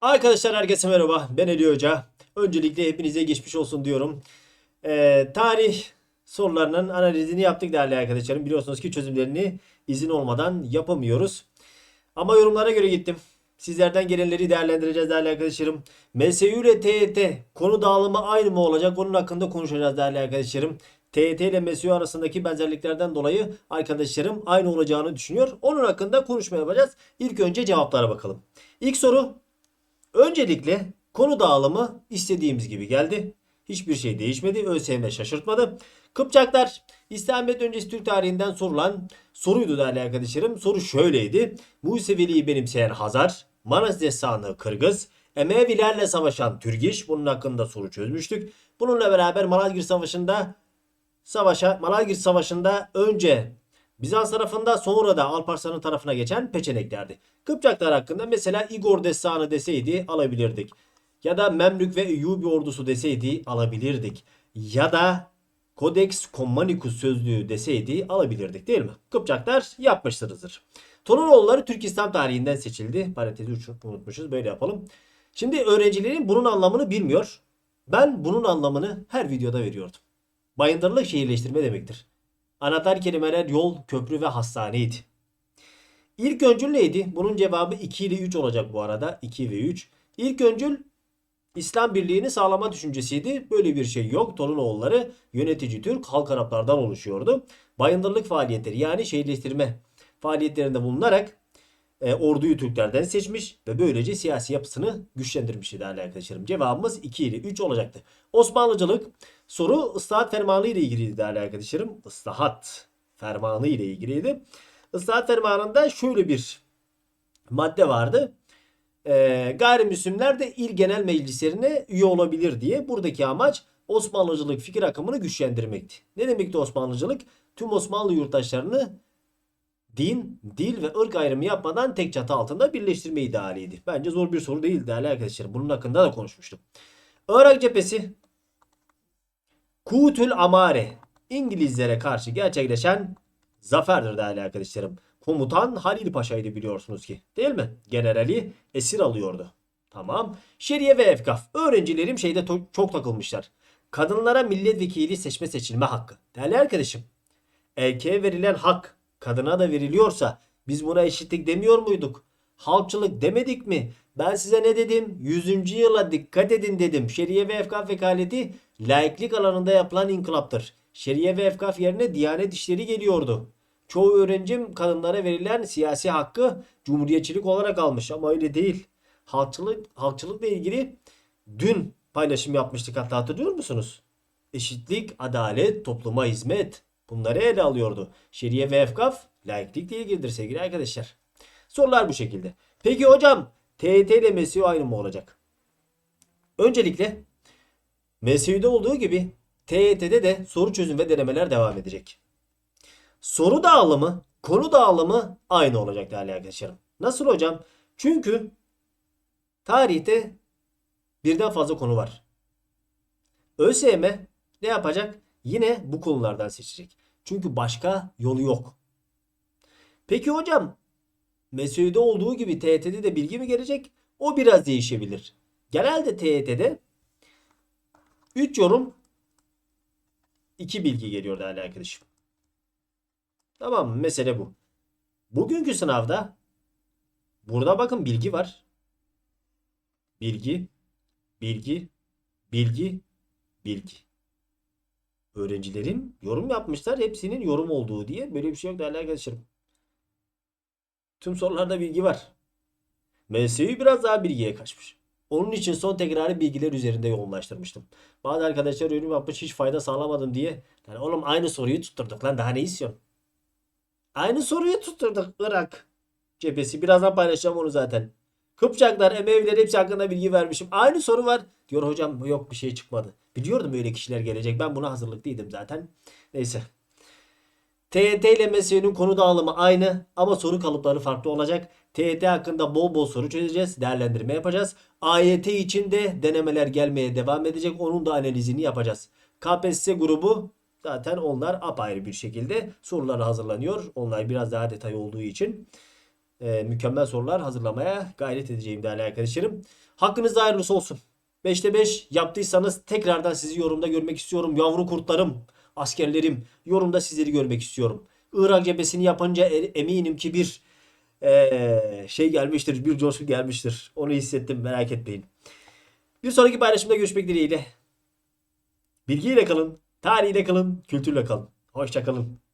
Arkadaşlar herkese merhaba. Ben Ali Hoca. Öncelikle hepinize geçmiş olsun diyorum. Ee, tarih sorularının analizini yaptık değerli arkadaşlarım. Biliyorsunuz ki çözümlerini izin olmadan yapamıyoruz. Ama yorumlara göre gittim. Sizlerden gelenleri değerlendireceğiz değerli arkadaşlarım. MSU ile TET konu dağılımı aynı mı olacak? Onun hakkında konuşacağız değerli arkadaşlarım. TET ile MSU arasındaki benzerliklerden dolayı arkadaşlarım aynı olacağını düşünüyor. Onun hakkında konuşma yapacağız. İlk önce cevaplara bakalım. İlk soru Öncelikle konu dağılımı istediğimiz gibi geldi. Hiçbir şey değişmedi. ÖSYM şaşırtmadı. Kıpçaklar İslamiyet öncesi Türk tarihinden sorulan soruydu değerli arkadaşlarım. Soru şöyleydi. Museviliği benimseyen Hazar, Manas Destanı Kırgız, Emevilerle savaşan Türgiş. Bunun hakkında soru çözmüştük. Bununla beraber Malazgirt Savaşı'nda savaşa Malazgirt Savaşı'nda önce Bizans tarafında sonra da Alparslan'ın tarafına geçen peçeneklerdi. Kıpçaklar hakkında mesela Igor destanı deseydi alabilirdik. Ya da Memlük ve Eyyubi ordusu deseydi alabilirdik. Ya da Codex Commanicus sözlüğü deseydi alabilirdik değil mi? Kıpçaklar yapmışsınızdır. Torunoğulları Türk İslam tarihinden seçildi. Parantezi unutmuşuz böyle yapalım. Şimdi öğrencilerin bunun anlamını bilmiyor. Ben bunun anlamını her videoda veriyordum. Bayındırlık şehirleştirme demektir. Anahtar kelimeler yol, köprü ve hastaneydi. İlk öncül neydi? Bunun cevabı 2 ile 3 olacak bu arada. 2 ve 3. İlk öncül İslam birliğini sağlama düşüncesiydi. Böyle bir şey yok. Torunoğulları yönetici Türk halk Araplardan oluşuyordu. Bayındırlık faaliyetleri yani şehirleştirme faaliyetlerinde bulunarak e, orduyu Türklerden seçmiş ve böylece siyasi yapısını güçlendirmişti değerli arkadaşlarım. Cevabımız 2 ile 3 olacaktı. Osmanlıcılık soru ıslahat fermanı ile ilgiliydi değerli arkadaşlarım. Islahat fermanı ile ilgiliydi. Islahat fermanında şöyle bir madde vardı. E, gayrimüslimler de il genel meclislerine üye olabilir diye. Buradaki amaç Osmanlıcılık fikir akımını güçlendirmekti. Ne demekti Osmanlıcılık? Tüm Osmanlı yurttaşlarını din, dil ve ırk ayrımı yapmadan tek çatı altında birleştirme idealiydi. Bence zor bir soru değil değerli arkadaşlar. Bunun hakkında da konuşmuştum. Irak cephesi Kutül Amare İngilizlere karşı gerçekleşen zaferdir değerli arkadaşlarım. Komutan Halil Paşa'ydı biliyorsunuz ki. Değil mi? Generali esir alıyordu. Tamam. Şeriye ve Efkaf. Öğrencilerim şeyde çok takılmışlar. Kadınlara milletvekili seçme seçilme hakkı. Değerli arkadaşım. Erkeğe verilen hak kadına da veriliyorsa biz buna eşitlik demiyor muyduk? Halkçılık demedik mi? Ben size ne dedim? 100. yıla dikkat edin dedim. Şeriye ve efkaf vekaleti laiklik alanında yapılan inkılaptır. Şeriye ve efkaf yerine diyanet işleri geliyordu. Çoğu öğrencim kadınlara verilen siyasi hakkı cumhuriyetçilik olarak almış ama öyle değil. Halkçılık, halkçılıkla ilgili dün paylaşım yapmıştık hatta hatırlıyor musunuz? Eşitlik, adalet, topluma hizmet bunları ele alıyordu. Şeriye ve efkaf laiklikle ilgilidir sevgili arkadaşlar. Sorular bu şekilde. Peki hocam TET ile MSU aynı mı olacak? Öncelikle MSU'da olduğu gibi TET'de de soru çözüm ve denemeler devam edecek. Soru dağılımı, konu dağılımı aynı olacak değerli arkadaşlarım. Nasıl hocam? Çünkü tarihte birden fazla konu var. ÖSYM ne yapacak? Yine bu konulardan seçecek. Çünkü başka yolu yok. Peki hocam MESÜ'de olduğu gibi TYT'de de bilgi mi gelecek? O biraz değişebilir. Genelde TYT'de 3 yorum 2 bilgi geliyor değerli arkadaşım. Tamam mı? Mesele bu. Bugünkü sınavda burada bakın bilgi var. Bilgi, bilgi, bilgi, bilgi. Öğrencilerim yorum yapmışlar. Hepsinin yorum olduğu diye. Böyle bir şey yok değerli arkadaşlarım. Tüm sorularda bilgi var. MSU biraz daha bilgiye kaçmış. Onun için son tekrarı bilgiler üzerinde yoğunlaştırmıştım. Bazı arkadaşlar yorum yapmış hiç fayda sağlamadım diye. Yani oğlum aynı soruyu tutturduk lan daha ne istiyorsun? Aynı soruyu tutturduk Irak cephesi. Birazdan paylaşacağım onu zaten. Kıpçaklar, Emeviler hepsi hakkında bilgi vermişim. Aynı soru var. Diyor hocam yok bir şey çıkmadı. Biliyordum öyle kişiler gelecek. Ben buna hazırlıklıydım zaten. Neyse. TET ile MSU'nun konu dağılımı aynı ama soru kalıpları farklı olacak. TET hakkında bol bol soru çözeceğiz, değerlendirme yapacağız. AYT için de denemeler gelmeye devam edecek. Onun da analizini yapacağız. KPSS grubu zaten onlar apayrı bir şekilde sorulara hazırlanıyor. Onlar biraz daha detay olduğu için. E, mükemmel sorular hazırlamaya gayret edeceğim değerli arkadaşlarım. Hakkınızda hayırlısı olsun. 5'te 5 yaptıysanız tekrardan sizi yorumda görmek istiyorum. Yavru kurtlarım, askerlerim yorumda sizleri görmek istiyorum. Irak cephesini yapınca e- eminim ki bir e, şey gelmiştir, bir coşku gelmiştir. Onu hissettim merak etmeyin. Bir sonraki paylaşımda görüşmek dileğiyle. Bilgiyle kalın, tarihiyle kalın, kültürle kalın. Hoşça kalın.